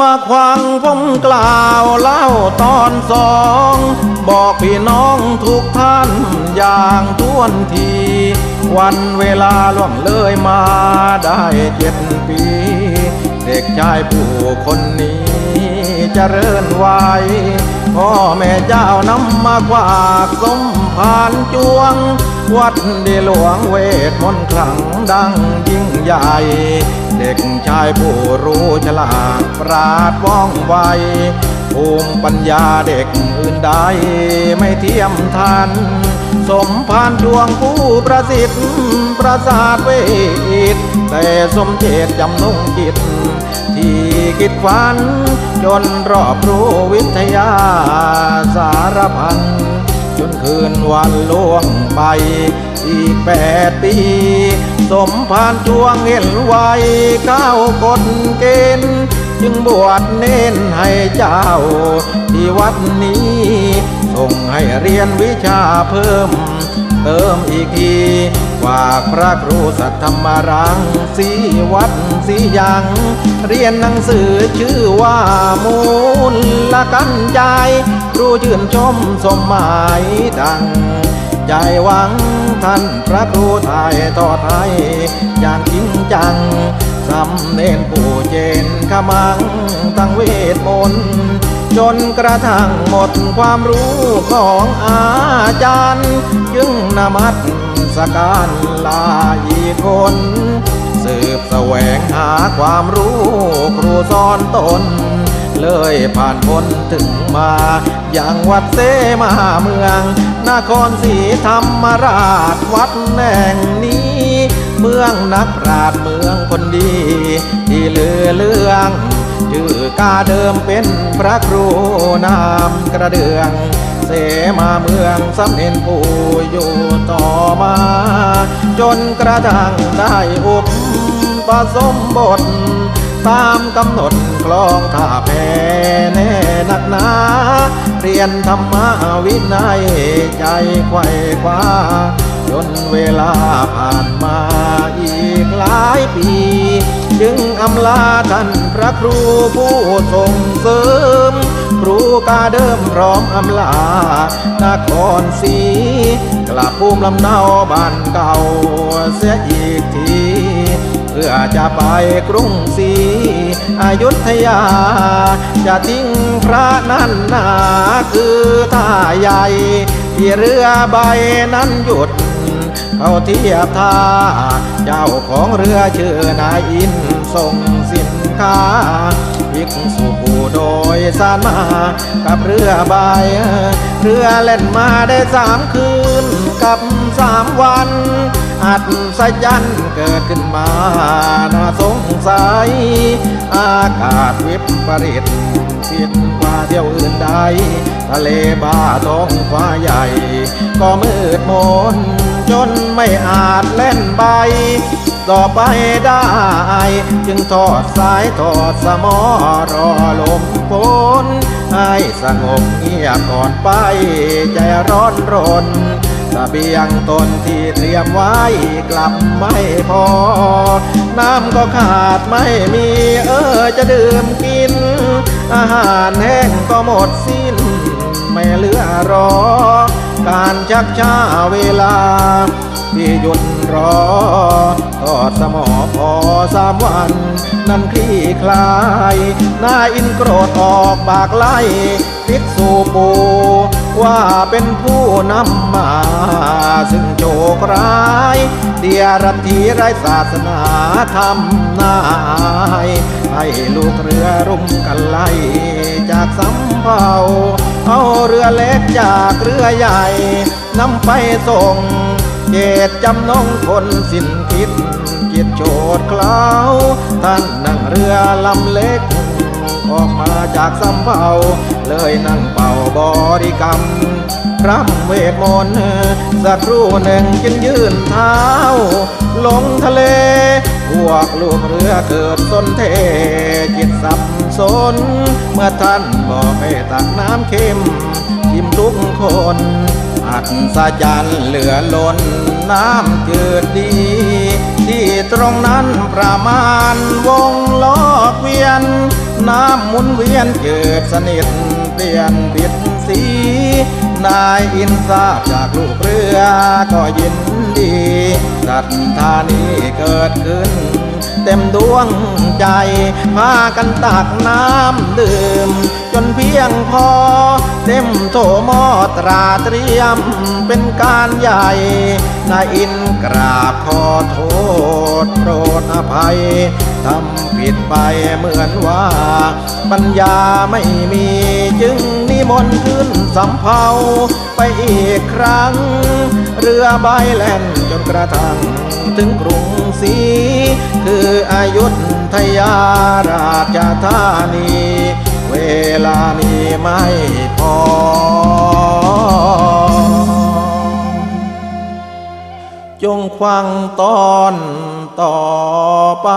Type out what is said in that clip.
มาควังผมกล่าวเล่าตอนสอง บอกพี่น้องทุกท่านอย่างทวนที วันเวลาล่วงเลยมาได้เจ็ดปี เด็กชายผู้คนนี้จเจริญวัย พ่อแม่เจ้านำมากวาสมผานจวง วัดดีหลวงเวทมนต์ขลังดังยิ่งใหญ่ เด็กชายผู้รู้ฉลาดปราดว่องไว ภูมิปัญญาเด็กอื่นใดไม่เทียมทัน สมพานดวงผู้ประสิทธิ์ประสาทเวทแต่สมเจตจำนุ่งจิต ที่คิดฝัน จนรอบรู้วิทยาสารพัน จนคืนวันล่วงไปอีกแปดปี สมพานจวงเห็นไว้ก้าวกฎเกณฑ์ จึงบวชเน้นให้เจ้า ที่วัดนี้ ส่งให้เรียนวิชาเพิ่ม เติมอีกทีฝากพระครูสัทธรรมรังสีวัดสียัง เรียนหนังสือชื่อว่ามูลละกันใจ ครูชื่นชมสมหมายดัง ใจหวังท่านพระครูไทยทอดไทยอย่างจริงจัง สำเนนผู้เจนขมังตั้งเวทมนต์จนกระทั่งหมดความรู้ของอาจารย์ จึงนมัสสการลาอีกคน สืบแสวงหาความรู้ครูสอนตน เลยผ่านพ้นถึงมาอย่างวัดเสมาเมือง นครศรีธรรมราชวัดแห่งนี้ เมืองนักปราชเมืองคนดี ที่เลือเรื่องชื่อกาเดิมเป็นพระครูนามกระเดือง เสมาเมืองสำเน็นผู้อยู่ต่อมา จนกระทั่งได้อุปปสมบท ตามกำหนดคลองท่าแพแน่นักหนา เรียนธรรมวินัยใจไขว้คว้าจนเวลาผ่านมา หลายปี จึงอำลาท่านพระครูผู้ส่งเสริม ครูกาเดิมพร้อมอำลานครศรีกลับภูมิลำเนาบ้านเก่าเสียอีกที เพื่อจะไปกรุงศรีอยุธยา จะทิ้งพระนั่นนาคือท่าใหญ่ที่เรือใบนั้นหยุด เขาเทียบท่า เจ้าของเรือชื่อนายอินส่งสินค้าภิกษุผู้โดยสารมา กับเรือใบเรือเล่นมาได้สามคืนกับสามวัน อัศจรรย์เกิดขึ้นมา น่าสงสัย อากาศวิปริตผิดกว่าเที่ยวอื่นใด ทะเลบ้าท้องฟ้าใหญ่ ก็มืดมน จนไม่อาจเล่นใบ ต่อไปได้ จึงทอดสายทอดสมอรอลมฝนให้สงบเงียบก่อนไป ใจร้อนรนสเบียงตนที่เตรียมไว้กลับไม่พอ น้ำก็ขาดไม่มีเออจะดื่มกิน อาหารแห้งก็หมดสิ้น ไม่เหลือรอ การชักช้าเวลา ที่หยุดรอทอดสมอพอสามวัน นั้นคลี่คลายหน้าอินโกรธออกปากไล่ภิกษุปูว่าเป็นผู้นำมา ซึ่งโชคร้าย เดียรัตถีไรศาสนาทำนาย ให้ลูกเรือรุมกันไล่ สำเภาเอาเรือเล็กจากเรือใหญ่นำไปส่ง เจตจำนงคนสิ้นคิดจิตโฉดเคล้าท่านนั่งเรือลำเล็ก ออกมาจากสำเภาเลยนั่งเป่าบริกรรมร่ำเวทมนต์สักครู่หนึ่งจึงยื่นเท้า ลงทะเล พวกลูกเรือเกิดสนเทจิตสับสน เมื่อท่านบอกให้ตักน้ำเค็มทิมทุกคนอัศจรรย์เหลือล้นน้ำจืดดี ที่ตรงนั้นประมาณวงล้อเวียน น้ำหมุนเวียนเกิดสนิทเปลี่ยนผิด สีนายอินทราบจากลูกเรือ ก็ยินดีศรัทธานี้เกิดขึ้น เต็มดวงใจ พากันตักน้ำดื่ม จนเพียงพอ เต็มโถหมอตราเตรียม เป็นการใหญ่นายอินกราบขอโทษโปรดอภัยทำผิดไปเหมือนว่า ปัญญาไม่มีจึง มนขึ้นสำเภาไปอีกครั้ง เรือใบแล่นจนกระทั่งถึงกรุงศรีคืออายุทยาราชธานี เวลานี้ไม่พอ จงฟังตอนต่อไป